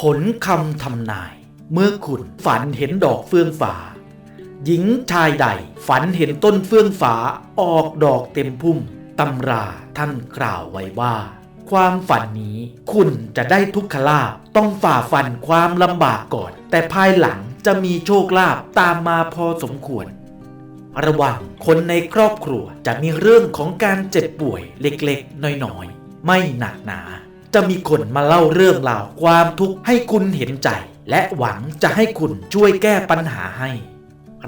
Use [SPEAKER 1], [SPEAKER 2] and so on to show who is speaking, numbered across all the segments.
[SPEAKER 1] ผลคำทำนาย เมื่อคุณฝันเห็นดอกเฟื่องฟ้า หญิงชายใดฝันเห็นต้นเฟื่องฟ้าออกดอกเต็มพุ่มตำราท่านกล่าวไว้ว่า ความฝันนี้คุณจะได้ทุกขลาภต้องฝ่าฟันความลำบากก่อน แต่ภายหลังจะมีโชคลาภตามมาพอสมควร ระวังคนในครอบครัวจะมีเรื่องของการเจ็บป่วยเล็กๆ น้อยๆ ไม่หนักหนา จะมีคนมาเล่าเรื่องราวความทุกข์ให้คุณเห็นใจ และหวังจะให้คุณช่วยแก้ปัญหาให้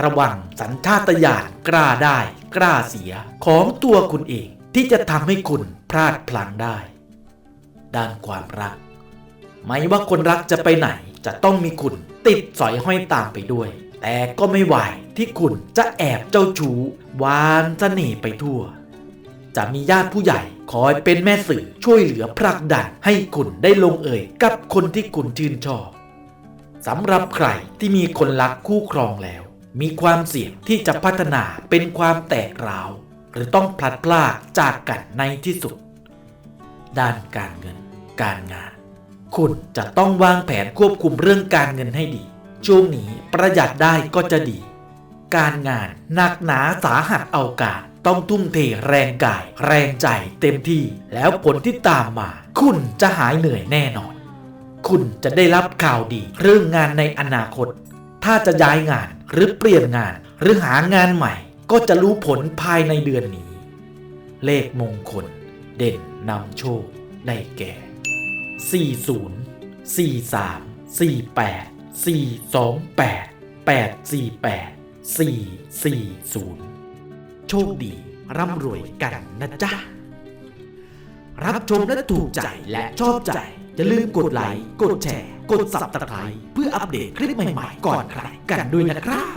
[SPEAKER 1] ระวังสัญชาตญาณกล้าได้กล้าเสียของตัวคุณเองที่จะทำให้คุณพลาดพลั้งได้ ด้านความรัก ไม่ว่าคนรักจะไปไหนจะต้องมีคุณติดสอยห้อยตามไปด้วย แต่ก็ไม่ไหวที่คุณจะแอบเจ้าชู้วานเสน่ห์ไปทั่ว จะมีญาติผู้ใหญ่ คอยเป็นแม่สื่อช่วยเหลือผลักดันให้คุณได้ลงเอ่ยกับคนที่คุณชื่นชอบสำหรับใครที่มีคนรักคู่ครองแล้ว มีความเสี่ยงที่จะพัฒนาเป็นความแตกร้าว หรือต้องพลัดพรากจากกันในที่สุด ด้านการเงิน การงาน คุณจะต้องวางแผนควบคุมเรื่องการเงินให้ดี ช่วงนี้ประหยัดได้ก็จะดี การงานหนักหนาสาหัสเอาการ ต้องทุ่มเทแรงกาย แรงใจเต็มที่ แล้วผลที่ตามมา คุณจะหายเหนื่อยแน่นอน คุณจะได้รับข่าวดีเรื่องงานในอนาคต ถ้าจะย้ายงานหรือเปลี่ยนงาน หรือหางานใหม่ ก็จะรู้ผลภายในเดือนนี้ เลขมงคล เด่นนำโชคได้แก่ 40 43 48 428 848 440 โชคดี ร่ำรวยกันนะจ๊ะ รับชมและถูกใจและชอบใจ อย่าลืมกดไลค์กดแชร์ กด Subscribe เพื่ออัปเดตคลิปใหม่ๆ ก่อนใครกันด้วยนะครับ